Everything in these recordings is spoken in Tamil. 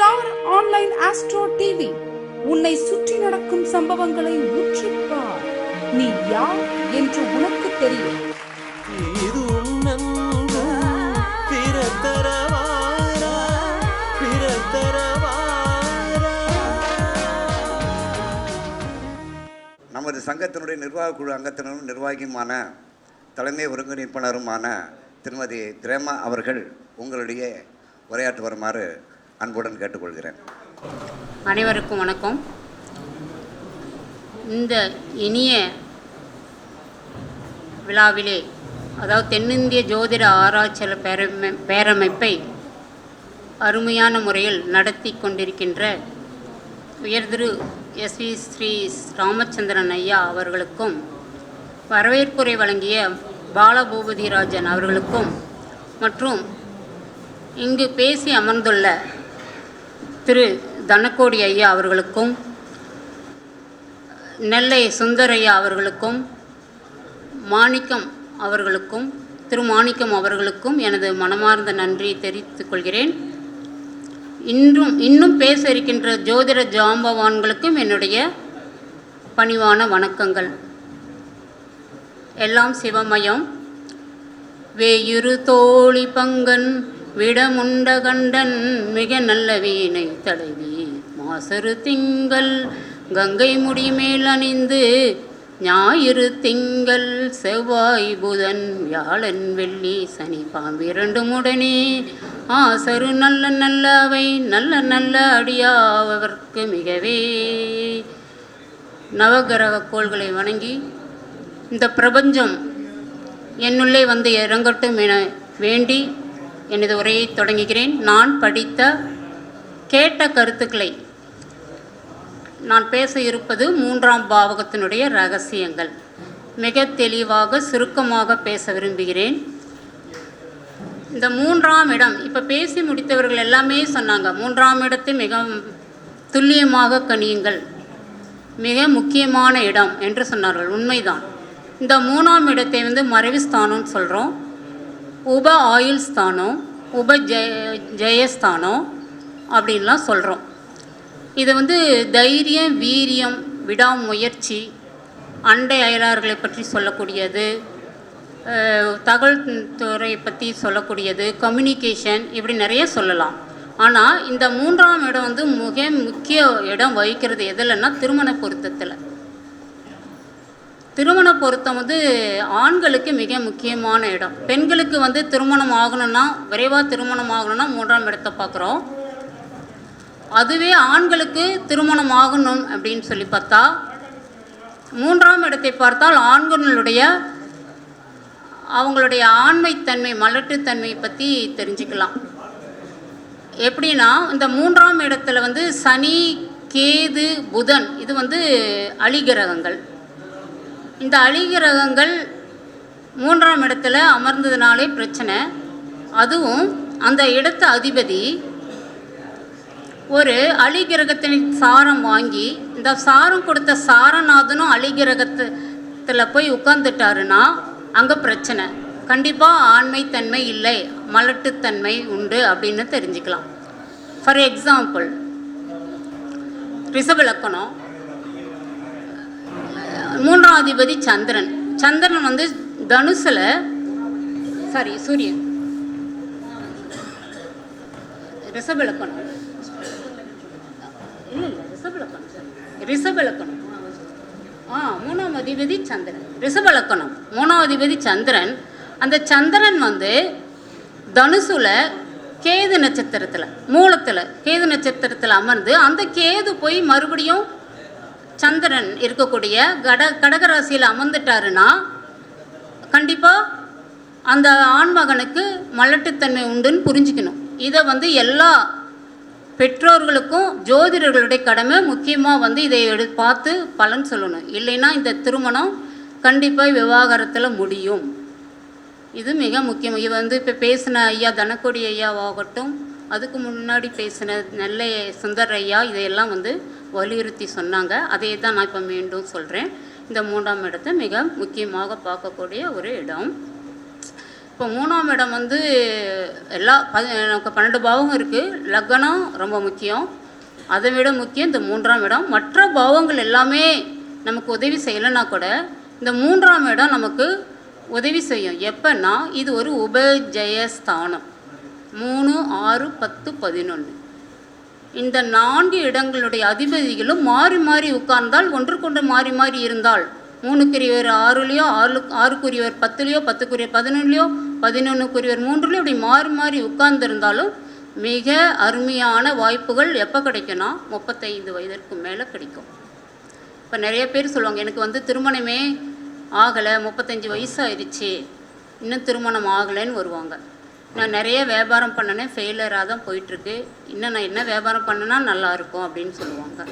Star online astro TV. உன்னை சுற்றி நடக்கும் சம்பவங்களை உற்றுப்பார் நீ யார் என்று உனக்கு தெரியும். இது உன்னன்பு பிறத்தரவாரா பிறத்தரவாரா. நமது சங்கத்தினுடைய நிர்வாக குழு அங்கத்தினரும் நிர்வாகியுமான தலைமை ஒருங்கிணைப்பாளருமான திருமதி திரேமா அவர்கள் உங்களுடைய உரையாற்று வருமாறு அன்புடன் கேட்டுக்கொள்கிறேன். அனைவருக்கும் வணக்கம். இந்த இனிய விழாவிலே அதாவது தென்னிந்திய ஜோதிட ஆராய்ச்சியாளர் பேரமை பேரமைப்பை அருமையான முறையில் நடத்தி கொண்டிருக்கின்ற உயர்திரு எஸ் வி ஸ்ரீ ராமச்சந்திரன் ஐயா அவர்களுக்கும் வரவேற்புரை வழங்கிய பாலபூபதிராஜன் அவர்களுக்கும் மற்றும் இங்கு பேசி அமர்ந்துள்ள திரு தனக்கோடி ஐயா அவர்களுக்கும் நெல்லை சுந்தரையா அவர்களுக்கும் மாணிக்கம் அவர்களுக்கும் திரு மாணிக்கம் அவர்களுக்கும் எனது மனமார்ந்த நன்றி தெரிவித்துக் கொள்கிறேன். இன்றும் இன்னும் பேச இருக்கின்ற ஜோதிட ஜாம்பவான்களுக்கும் என்னுடைய பணிவான வணக்கங்கள். எல்லாம் சிவமயம். வேயுரு தோழி பங்கன் விடமுண்ட கண்டன் மிக நல்ல வீணை தடவி. மாசரு திங்கள் கங்கை முடி மேல் அணிந்து ஞாயிறு திங்கள் செவ்வாய் புதன் வியாழன் வெள்ளி சனி பாம்பிரண்டு முடனே ஆசரு நல்ல நல்ல அவை நல்ல நல்ல அடியாவதற்கு மிகவே. நவகிரக கோள்களை வணங்கி இந்த பிரபஞ்சம் என்னுள்ளே வந்து இறங்கட்டும் என வேண்டி எனது உரையை தொடங்குகிறேன். நான் படித்த கேட்ட கருத்துக்களை நான் பேச இருப்பது மூன்றாம் பாவகத்தினுடைய ரகசியங்கள். மிக தெளிவாக சுருக்கமாக பேச விரும்புகிறேன். இந்த மூன்றாம் இடம் இப்போ பேசி முடித்தவர்கள் எல்லாமே சொன்னாங்க. மூன்றாம் இடத்தை மிக துல்லியமாக கணியுங்கள். மிக முக்கியமான இடம் என்று சொன்னார்கள். உண்மைதான். இந்த மூணாம் இடத்தை வந்து மறைவு ஸ்தானம்னு சொல்கிறோம் உப ஆயுள் ஸ்தானம் உப ஜெய ஜெயஸ்தானம் அப்படின்லாம் சொல்கிறோம் இது வந்து தைரியம் வீரியம் விடாமுயற்சி அண்டை அயலார்களை பற்றி சொல்லக்கூடியது தகவல் துறை பற்றி சொல்லக்கூடியது கம்யூனிகேஷன் இப்படி நிறைய சொல்லலாம். ஆனால் இந்த மூன்றாம் இடம் வந்து மிக முக்கிய இடம் வகிக்கிறது எதுலன்னா திருமண பொருத்தத்தில். திருமண பொருத்தம் வந்து ஆண்களுக்கு மிக முக்கியமான இடம். பெண்களுக்கு வந்து திருமணம் ஆகணும்னா விரைவாக திருமணம் ஆகணும்னா மூன்றாம் இடத்தை பார்க்குறோம். அதுவே ஆண்களுக்கு திருமணம் ஆகணும் அப்படின்னு சொல்லி பார்த்தா மூன்றாம் இடத்தை பார்த்தால் ஆண்களுடைய அவங்களுடைய ஆண்மைத்தன்மை மலட்டுத்தன்மை பற்றி தெரிஞ்சுக்கலாம். எப்படின்னா இந்த மூன்றாம் இடத்துல வந்து சனி கேது புதன் இது வந்து அலிகிரகங்கள் இந்த அழிகிரகங்கள் மூன்றாம் இடத்துல அமர்ந்ததுனாலே பிரச்சனை. அதுவும் அந்த இடத்து அதிபதி ஒரு அலிகிரகத்தின் சாரம் வாங்கி இந்த சாரம் கொடுத்த சாரநாதனும் அலிகிரகத்தில் போய் உட்கார்ந்துட்டாருன்னா அங்கே பிரச்சனை. கண்டிப்பாக ஆண்மைத்தன்மை இல்லை மலட்டுத்தன்மை உண்டு அப்படின்னு தெரிஞ்சுக்கலாம். ஃபார் எக்ஸாம்பிள் ரிசவிலக்கணம் மூன்றாம் அதிபதி சந்திரன். சந்திரன் வந்து தனுசில் சாரி சூரியன். ரிஷபலக்கணம். இல்லை இல்லை ரிஷபலக்கணம் ரிஷபலக்கணம். ஆ மூணாம் அதிபதி சந்திரன். ரிஷபலக்கணம். மூணாம் அதிபதி சந்திரன். அந்த சந்திரன் வந்து தனுசுல கேது நட்சத்திரத்தில் மூலத்தில் கேது நட்சத்திரத்தில் அமர்ந்து அந்த கேது போய் மறுபடியும் சந்திரன் இருக்கக்கூடிய கட கடகராசியில் அமர்ந்துட்டாருன்னா கண்டிப்பாக அந்த ஆண்மகனுக்கு மலட்டுத்தன்மை உண்டுன்னு புரிஞ்சுக்கணும். இதை வந்து எல்லா பெற்றோர்களுக்கும் ஜோதிடர்களுடைய கடமை முக்கியமாக வந்து இதை எடு பார்த்து பலன் சொல்லணும். இல்லைன்னா இந்த திருமணம் கண்டிப்பாக விவாகரத்தில் முடியும். இது மிக முக்கியம். இது வந்து இப்போ பேசின ஐயா தனக்கொடி ஐயாவாகட்டும் அதுக்கு முன்னாடி பேசின நெல்லை சுந்தர் ஐயா இதையெல்லாம் வந்து வலியுறுத்தி சொன்னாங்க. அதே தான் நான் இப்போ மீண்டும் சொல்கிறேன் இந்த மூன்றாம் இடத்தை மிக முக்கியமாக பார்க்கக்கூடிய ஒரு இடம். இப்போ மூணாம் இடம் வந்து எல்லா நமக்கு பன்னெண்டு பாவம் இருக்குது லக்னம் ரொம்ப முக்கியம். அதை விட முக்கியம் இந்த மூன்றாம் இடம். மற்ற பாவங்கள் எல்லாமே நமக்கு உதவி செய்யலைன்னா கூட இந்த மூன்றாம் இடம் நமக்கு உதவி செய்யும். எப்பன்னா இது ஒரு உபஜயஸ்தானம். மூணு ஆறு பத்து பதினொன்று இந்த நான்கு இடங்களுடைய அதிபதிகளும் மாறி மாறி உட்கார்ந்தால் ஒன்றுக்கொன்று மாறி மாறி இருந்தால் மூணுக்குரியவர் ஆறுலேயோ ஆறு ஆறுக்குரியவர் பத்துலேயோ பத்துக்குரியவர் பதினொன்றுலையோ பதினொன்றுக்குரியவர் மூன்றுலேயோ இப்படி மாறி மாறி உட்கார்ந்துருந்தாலும் மிக அருமையான வாய்ப்புகள் எப்போ கிடைக்கும்னா முப்பத்தைந்து வயதிற்கு மேலே கிடைக்கும். இப்போ நிறைய பேர் சொல்லுவாங்க எனக்கு வந்து திருமணமே ஆகலை முப்பத்தஞ்சு வயசு இன்னும் திருமணம் ஆகலைன்னு வருவாங்க. நான் நிறைய வியாபாரம் பண்ணினேன் ஃபெயிலியராக தான் போயிட்டுருக்கு. இன்னும் நான் என்ன வியாபாரம் பண்ணனா நல்லா இருக்கும் அப்படின்னு சொல்லுவாங்க.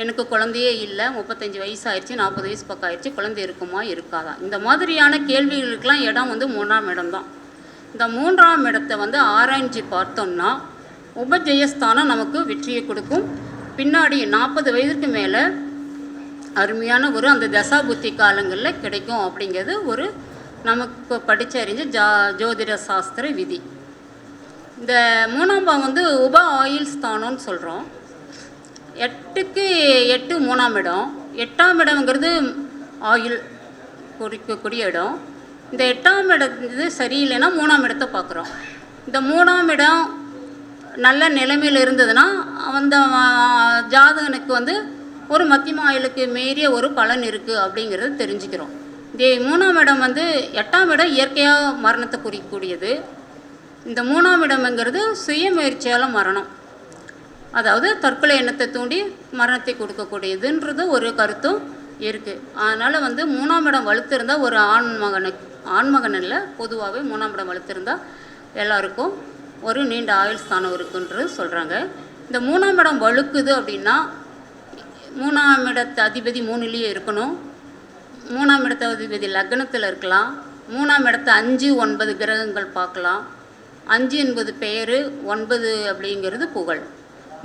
எனக்கு குழந்தையே இல்லை முப்பத்தஞ்சு வயசு ஆயிடுச்சு நாற்பது வயசு பக்கம் ஆயிடுச்சு குழந்தை இருக்குமா இருக்காதா? இந்த மாதிரியான கேள்விகளுக்கெல்லாம் இடம் வந்து மூணாம் இடம் தான். இந்த மூன்றாம் இடத்தை வந்து ஆராய்ஞ்சு பார்த்தோம்னா உபஜெயஸ்தானம் நமக்கு வெற்றியை கொடுக்கும். பின்னாடி நாற்பது வயதுக்கு மேலே அருமையான ஒரு அந்த தசா புத்தி காலங்களில் கிடைக்கும் அப்படிங்கிறது ஒரு நமக்கு படிச்சறிஞ்ச ஜா ஜோதிட சாஸ்திர விதி. இந்த மூணாம் பாவம் வந்து உப ஆயில் ஸ்தானம்னு சொல்கிறோம் எட்டுக்கு எட்டு மூணாம் இடம். எட்டாம் இடம்ங்கிறது ஆயில் குறிக்கக்கூடிய இடம். இந்த எட்டாம் இடம் இது சரியில்லைன்னா மூணாம் இடத்தை பார்க்குறோம். இந்த மூணாம் இடம் நல்ல நிலைமையில் இருந்ததுன்னா அந்த ஜாதகனுக்கு வந்து ஒரு மத்தியம ஆயிலுக்கு மீறிய ஒரு பலன் இருக்குது அப்படிங்கிறத தெரிஞ்சுக்கிறோம். இதே மூணாம் இடம் வந்து எட்டாம் இடம் இயற்கையாக மரணத்தை குறிக்கக்கூடியது இந்த மூணாம் இடம்ங்கிறது சுய முயற்சியால் மரணம். அதாவது தற்கொலை எண்ணத்தை தூண்டி மரணத்தை கொடுக்கக்கூடியதுன்றது ஒரு கருத்தும் இருக்குது அதனால் வந்து மூணாம் இடம் வலுத்திருந்தால் ஒரு ஆண்மகனுக்கு ஆண்மகன் இல்லை பொதுவாகவே மூணாம் இடம் வலுத்திருந்தால் எல்லாருக்கும் ஒரு நீண்ட ஆயுள் ஸ்தானம் இருக்குன்றது சொல்கிறாங்க இந்த மூணாம் இடம் வழுக்குது அப்படின்னா மூணாம் இடத்து அதிபதி மூணுலேயே இருக்கணும். மூணாம் இடத்த அதிபதி லக்னத்தில் இருக்கலாம். மூணாம் இடத்த அஞ்சு ஒன்பது கிரகங்கள் பார்க்கலாம். அஞ்சு என்பது பெயர் ஒன்பது அப்படிங்கிறது புகழ்.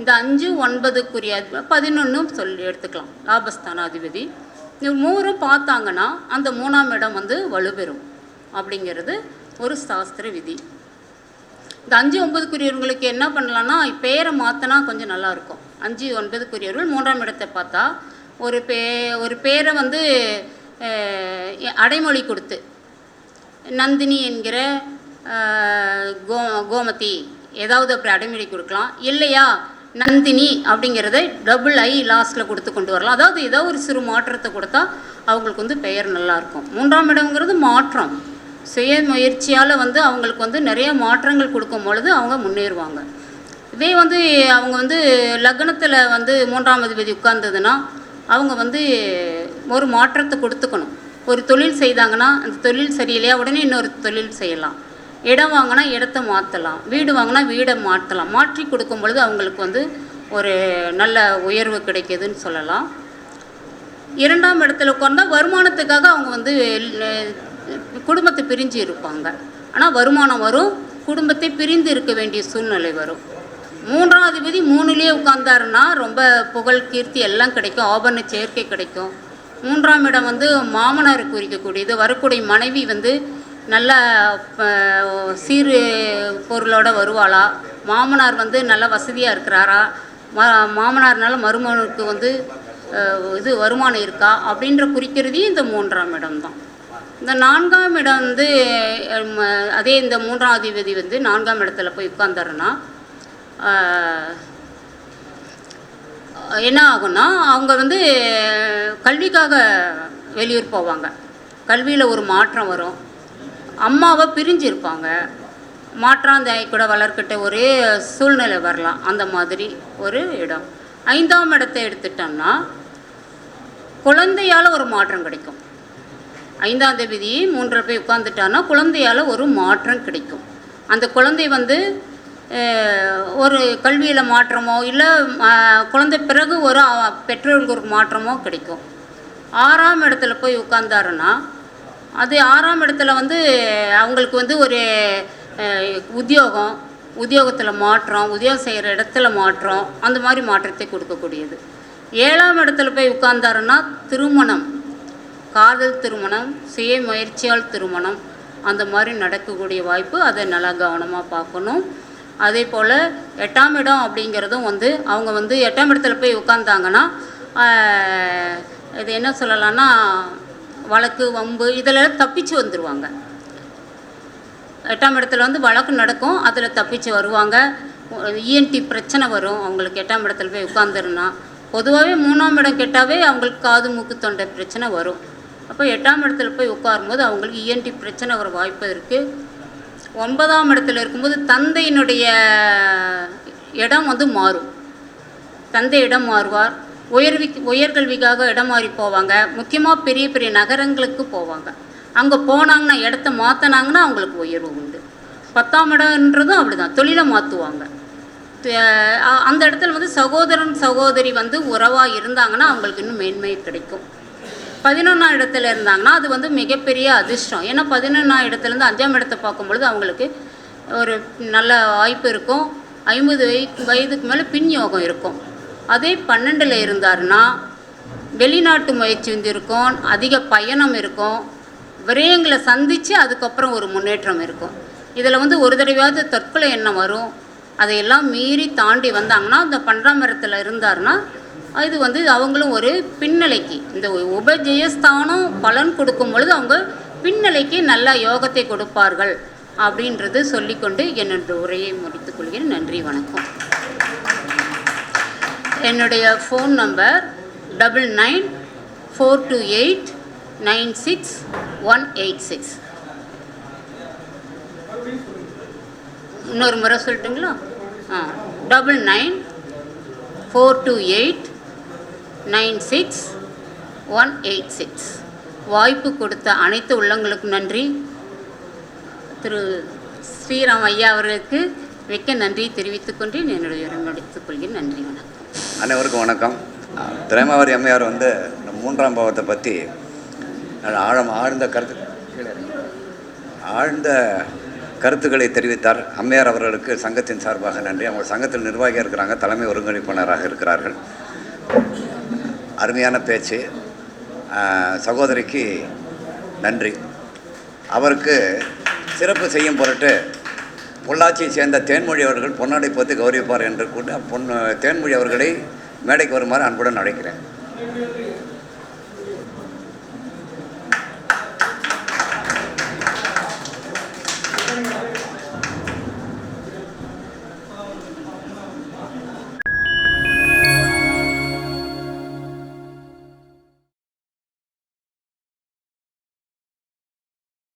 இந்த அஞ்சு ஒன்பதுக்குரிய பதினொன்றும் சொல்லி எடுத்துக்கலாம். லாபஸ்தான அதிபதி. இது மூணும் பார்த்தாங்கன்னா அந்த மூணாம் இடம் வந்து வலுப்பெறும் அப்படிங்கிறது ஒரு சாஸ்திர விதி. இந்த அஞ்சு ஒன்பதுக்குரியவர்களுக்கு என்ன பண்ணலான்னா பேரை மாற்றினா கொஞ்சம் நல்லாயிருக்கும் அஞ்சு ஒன்பதுக்குரியவர்கள் மூன்றாம் இடத்தை பார்த்தா ஒரு பே ஒரு பேரை வந்து அடைமொழி கொடுத்து. நந்தினி என்கிற கோ கோமதி ஏதாவது அப்படி அடைமொழி கொடுக்கலாம். இல்லையா? நந்தினி அப்படிங்கிறத டபுள் ஐ லாஸ்ட்டில் கொடுத்து கொண்டு வரலாம். அதாவது ஏதோ ஒரு சிறு மாற்றத்தை கொடுத்தா அவங்களுக்கு வந்து பெயர் நல்லாயிருக்கும் மூன்றாம் இடம்ங்கிறது மாற்றம். சுய முயற்சியால் வந்து அவங்களுக்கு வந்து நிறைய மாற்றங்கள் கொடுக்கும் பொழுது அவங்க முன்னேறுவாங்க. இதே வந்து அவங்க வந்து லக்னத்தில் வந்து மூன்றாம் அதிபதி உட்கார்ந்ததுன்னா அவங்க வந்து ஒரு மாற்றத்தை கொடுத்துக்கணும். ஒரு தொழில் செய்தாங்கன்னா அந்த தொழில் சரியில்லையா? உடனே இன்னொரு தொழில் செய்யலாம். இடம் வாங்கினா இடத்த மாற்றலாம் வீடு வாங்கினா வீடை மாற்றலாம் மாற்றி கொடுக்கும் பொழுது அவங்களுக்கு வந்து ஒரு நல்ல உயர்வு கிடைக்குதுன்னு சொல்லலாம். இரண்டாம் இடத்துல உட்கார்ந்தா வருமானத்துக்காக அவங்க வந்து குடும்பத்தை பிரிஞ்சு இருப்பாங்க. ஆனால் வருமானம் வரும் குடும்பத்தை பிரிந்து இருக்க வேண்டிய சூழ்நிலை வரும். மூன்றாம் அதிபதி மூணுலேயே உட்கார்ந்தாருன்னா ரொம்ப புகழ் கீர்த்தி எல்லாம் கிடைக்கும். ஆபரண சேர்க்கை கிடைக்கும். மூன்றாம் இடம் வந்து மாமனார் குறிக்கக்கூடியது. வரக்கூடிய மனைவி வந்து நல்ல சீர் சீரு பொருளோட வருவாளா? மாமனார் வந்து நல்ல வசதியாக இருக்கிறாரா? மா மாமனார்னால மருமகனுக்கு வந்து இது வருமானம் இருக்கா? அப்படின்ற குறிக்கிறதே இந்த மூன்றாம் இடம் தான். இந்த நான்காம் இடம் வந்து அதே இந்த மூன்றாம் அதிபதி வந்து நான்காம் இடத்துல போய் உட்கார்ந்தாருன்னா என்ன ஆகும்னா அவங்க வந்து கல்விக்காக வெளியூர் போவாங்க. கல்வியில் ஒரு மாற்றம் வரும். அம்மாவை பிரிஞ்சு இருப்பாங்க மாற்றாந்தாய் கூட வளர்க்கிட்ட ஒரே சூழ்நிலை வரலாம். அந்த மாதிரி ஒரு இடம். ஐந்தாம் இடத்தை எடுத்துட்டோம்னா குழந்தையால் ஒரு மாற்றம் கிடைக்கும். ஐந்தாம் தேதி மூன்றில் போய் உட்காந்துட்டான்னா குழந்தையால் ஒரு மாற்றம் கிடைக்கும். அந்த குழந்தை வந்து ஒரு கல்வியில் மாற்றமோ இல்லை குழந்தை பிறகு ஒரு பெற்றோர்களுக்கு ஒரு மாற்றமோ கிடைக்கும். ஆறாம் இடத்துல போய் உட்கார்ந்தாருன்னா அது ஆறாம் இடத்துல வந்து அவங்களுக்கு வந்து ஒரு உத்தியோகம் உத்தியோகத்தில் மாற்றம் உத்தியோகம் செய்கிற இடத்துல மாற்றம் அந்த மாதிரி மாற்றத்தை கொடுக்கக்கூடியது. ஏழாம் இடத்துல போய் உட்கார்ந்தாருன்னா திருமணம் காதல் திருமணம் சுய முயற்சியால் திருமணம் அந்த மாதிரி நடக்கக்கூடிய வாய்ப்பு அதை நல்லா கவனமாக பார்க்கணும். அதே போல் எட்டாம் இடம் அப்படிங்கிறதும் வந்து அவங்க வந்து எட்டாம் இடத்துல போய் உட்காந்தாங்கன்னா இது என்ன சொல்லலாம்னா வழக்கு வம்பு இதில் தப்பிச்சு வந்துடுவாங்க எட்டாம் இடத்துல வந்து வழக்கு நடக்கும் அதில் தப்பிச்சு வருவாங்க. இஎன்டி பிரச்சனை வரும் அவங்களுக்கு எட்டாம் இடத்துல போய் உட்காந்துருன்னா பொதுவாகவே மூணாம் இடம் கேட்டாவே அவங்களுக்கு காது மூக்கு தொண்டை பிரச்சனை வரும். அப்போ எட்டாம் இடத்துல போய் உட்காரும்போது அவங்களுக்கு இஎன்டி பிரச்சனை வர வாய்ப்பு இருக்குது ஒன்பதாம் இடத்துல இருக்கும்போது தந்தையினுடைய இடம் வந்து மாறும். தந்தை இடம் மாறுவார். உயர்வி உயர்கல்விக்காக இடம் மாறி போவாங்க. முக்கியமாக பெரிய பெரிய நகரங்களுக்கு போவாங்க. அங்கே போனாங்கன்னா இடத்த மாற்றினாங்கன்னா அவங்களுக்கு உயர்வு உண்டு. பத்தாம் இடம்ன்றதும் அப்படி தான் தொழிலை மாற்றுவாங்க அந்த இடத்துல வந்து சகோதரன் சகோதரி வந்து உறவாக இருந்தாங்கன்னா அவங்களுக்கு இன்னும் மேன்மை கிடைக்கும். பதினொன்றாம் இடத்துல இருந்தாங்கன்னா அது வந்து மிகப்பெரிய அதிர்ஷ்டம். ஏன்னா பதினொன்றாம் இடத்துலேருந்து அஞ்சாம் இடத்தை பார்க்கும்பொழுது அவங்களுக்கு ஒரு நல்ல வாய்ப்பு இருக்கும். ஐம்பது வய வயதுக்கு மேலே பின் யோகம் இருக்கும். அதே பன்னெண்டில் இருந்தாருன்னா வெளிநாட்டு முயற்சி வந்து இருக்கும். அதிக பயணம் இருக்கும். விரயங்களை சந்தித்து அதுக்கப்புறம் ஒரு முன்னேற்றம் இருக்கும். இதில் வந்து ஒரு தடவையாவது தற்கொலை எண்ணம் வரும். அதையெல்லாம் மீறி தாண்டி வந்தாங்கன்னா அந்த பன்றாம் இடத்துல இருந்தாருன்னா இது வந்து அவங்களும் ஒரு பின்னலைக்கு. இந்த உபஜெயஸ்தானம் பலன் கொடுக்கும் பொழுது அவங்க பின்னலைக்கு நல்ல யோகத்தை கொடுப்பார்கள் அப்படின்றது சொல்லிக்கொண்டு என்னோட உரையை முடித்துக் கொள்கிறேன். நன்றி வணக்கம். என்னுடைய phone number double nine four two eight nine six one eight six இன்னொரு முறை சொல்லட்டுங்களா? ஆ double nine four two eight nine six one eight six. வாய்ப்பு கொடுத்த அனைத்து உள்ளங்களுக்கும் நன்றி. திரு ஸ்ரீராம் ஐயா அவர்களுக்கு மிக்க நன்றி தெரிவித்துக்கொண்டு என்னுடைய முடித்துக் கொள்கிறேன். நன்றி வணக்கம். அனைவருக்கும் வணக்கம். திரைமாவரி அம்மையார் வந்து இந்த மூன்றாம் பாவத்தை பற்றி ஆழம் ஆழ்ந்த கருத்து ஆழ்ந்த கருத்துக்களை தெரிவித்தார் அம்மையார் அவர்களுக்கு சங்கத்தின் சார்பாக நன்றி. அவங்க சங்கத்தில் நிர்வாகியாக இருக்கிறாங்க தலைமை ஒருங்கிணைப்பாளராக இருக்கிறார்கள். அருமையான பேச்சு. சகோதரிக்கு நன்றி. அவருக்கு சிறப்பு செய்யும் பொருட்டு பொள்ளாச்சியை சேர்ந்த தேன்மொழி அவர்கள் பொன்னாடை போத்து கௌரவிப்பார் என்று கூட பொன் தேன்மொழி அவர்களை மேடைக்கு வருமாறு அன்புடன் அழைக்கிறேன்.